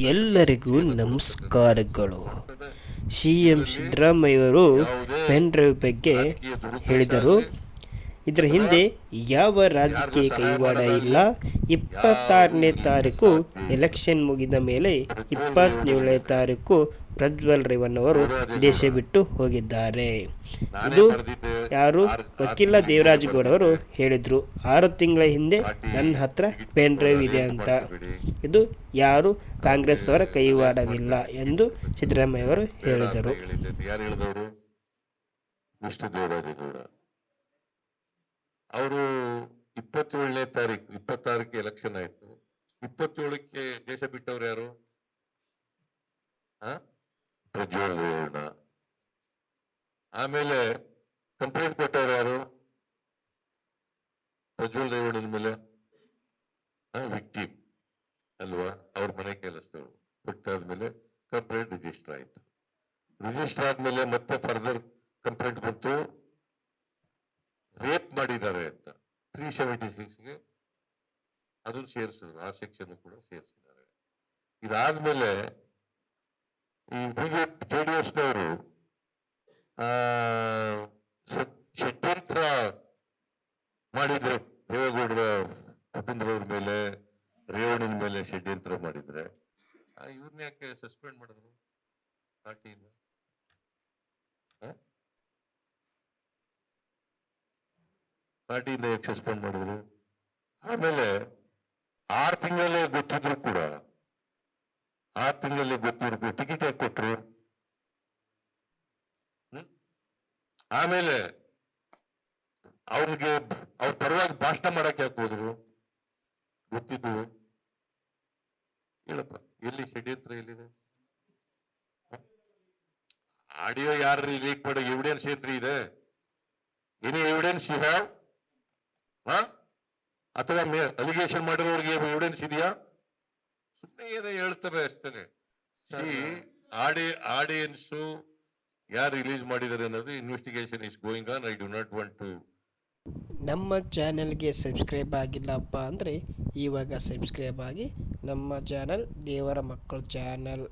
ಎಲ್ಲರಿಗೂ ನಮಸ್ಕಾರಗಳು. C M ಸಿದ್ದರಾಮಯ್ಯವರು ಪೆನ್ ಡ್ರೈವ್ ಬಗ್ಗೆ ಹೇಳಿದರು. ಇದರ ಹಿಂದೆ ಯಾವ ರಾಜಕೀಯ ಕೈವಾಡ ಇಲ್ಲ, ಇಪ್ಪತ್ತಾರನೇ ತಾರೀಕು ಎಲೆಕ್ಷನ್ ಮುಗಿದ ಮೇಲೆ ಇಪ್ಪತ್ತೇಳನೇ ತಾರೀಕು ಪ್ರಜ್ವಲ್ ರೇವಣ್ಣ ಅವರು ದೇಶ ಬಿಟ್ಟು ಹೋಗಿದ್ದಾರೆ. ಇದು ಯಾರು? ವಕೀಲ ದೇವರಾಜ್ ಗೌಡ ಅವರು ಹೇಳಿದರು. ಆರು ತಿಂಗಳ ಹಿಂದೆ ನನ್ನ ಹತ್ರ ಪೆನ್ ಡ್ರೈವ್ ಇದೆ ಅಂತ. ಇದು ಯಾರು? ಕಾಂಗ್ರೆಸ್ ಅವರ ಕೈವಾಡವಿಲ್ಲ ಎಂದು ಸಿದ್ದರಾಮಯ್ಯ ಅವರು ಹೇಳಿದರು ಯಾರು ಹೇಳಿದವರು ವಿಷ್ಣು ದೇವರಾಜೇಗೌಡ ಅವರು ಇಪ್ಪತ್ತೇಳನೇ ತಾರೀಕು ಇಪ್ಪತ್ತಾರಕ್ಕೆ ಎಲೆಕ್ಷನ್ ಆಯ್ತು. ಇಪ್ಪತ್ತೇಳಕ್ಕೆ ದೇಶ ಬಿಟ್ಟವ್ರು ಯಾರು? ಪ್ರಜ್ವಲ್ ರೇವಣ್ಣ ಆಮೇಲೆ ಕಂಪ್ಲೇಂಟ್ ಕೊಟ್ಟವ್ರು ಯಾರು? ಪ್ರಜ್ವಲ್ ರೇವಣ್ಣನ ಮೇಲೆ. ವಿಕ್ಟಿಮ್ ಅಲ್ವಾ? ಅವ್ರ ಮನೆ ಕೆಲಸದವರು. ಕೊಟ್ಟಾದ್ಮೇಲೆ ಕಂಪ್ಲೇಂಟ್ ರಿಜಿಸ್ಟರ್ ಆಯ್ತು. ರಿಜಿಸ್ಟರ್ ಆದ್ಮೇಲೆ ಮತ್ತೆ ಫರ್ದರ್ ಕಂಪ್ಲೇಂಟ್ ಬಂತು. ರೇಪ್ ಮಾಡಿದ್ದಾರೆ ಅಂತ. ತ್ರೀ ಸೆವೆಂಟಿ ಸಿಕ್ಸ್ಗೆ ಅದನ್ನು ಸೇರಿಸಿದ್ರು. ಆ ಸೆಕ್ಷನ್ ಕೂಡ ಸೇರಿಸಿದ್ದಾರೆ. ಇದಾದ್ಮೇಲೆ ಈ ಬಿಜೆಪಿ ಜೆ ಡಿ ಎಸ್ನವರು ಷಡ್ಯಂತ್ರ ಮಾಡಿದ್ರು, ದೇವೇಗೌಡರ ಕುಟುಂಬದವ್ರ ಮೇಲೆ, ರೇವಣ್ಣನ ಮೇಲೆ ಷಡ್ಯಂತ್ರ ಮಾಡಿದ್ರೆ ಇವ್ರನ್ನ ಯಾಕೆ ಸಸ್ಪೆಂಡ್ ಮಾಡಿದ್ರು? ಪಾರ್ಟಿಯಿಂದ? ಪಾರ್ಟಿಯಿಂದ ಯಾಕೆ ಸಸ್ಪೆಂಡ್ ಮಾಡಿದ್ರು. ಆಮೇಲೆ ಆರು ತಿಂಗಳಲ್ಲೇ ಗೊತ್ತಿದ್ರು ಕೂಡ, ಆರು ತಿಂಗಳಲ್ಲಿ ಗೊತ್ತಿದ್ರು ಟಿಕೆಟ್ ಯಾಕೆ ಹ್ಮ್? ಆಮೇಲೆ ಅವ್ರಿಗೆ ಅವ್ರ ಪರವಾಗಿ ಭಾಷಣ ಮಾಡಕ್ಕೆ ಯಾಕೆ ಹೋದ್ರು? ಗೊತ್ತಿದ್ದು? ಹೇಳಪ್ಪ, ಎಲ್ಲಿ ಷಡ್ಯಂತ್ರ ಎಲ್ಲಿದೆ? ಆಡಿಯೋ ಯಾರು ಲೀಕ್ ಮಾಡೋ ಎವಿಡೆನ್ಸ್ ಏನ್ರಿ ಇದೆ? ಎನಿ ಎವಿಡೆನ್ಸ್ ಯು ಹ್ಯಾವ್ ಅಥವಾ ಅಲಿಗೇಷನ್ ಮಾಡಿರೋರಿಗೆ ಎವಿಡೆನ್ಸ್ ಇದೆಯಾ? ಸುಮ್ಮನೆ ಏನೋ ಹೇಳ್ತಾರೆ ಅಷ್ಟೇ ಸಿ ಆಡಿ ಆಡಿಯನ್ಸು ಯಾರು ರಿಲೀಸ್ ಮಾಡಿದ್ದಾರೆ ಅನ್ನೋದು investigation is going on I do not want to ನಮ್ಮ ಚಾನೆಲ್ಗೆ ಸಬ್ಸ್ಕ್ರೈಬ್ ಆಗಿಲ್ಲಪ್ಪ ಅಂದರೆ ಇವಾಗ ಸಬ್ಸ್ಕ್ರೈಬ್ ಆಗಿ ನಮ್ಮ ಚಾನಲ್ ದೇವರ ಮಕ್ಕಳು ಚಾನಲ್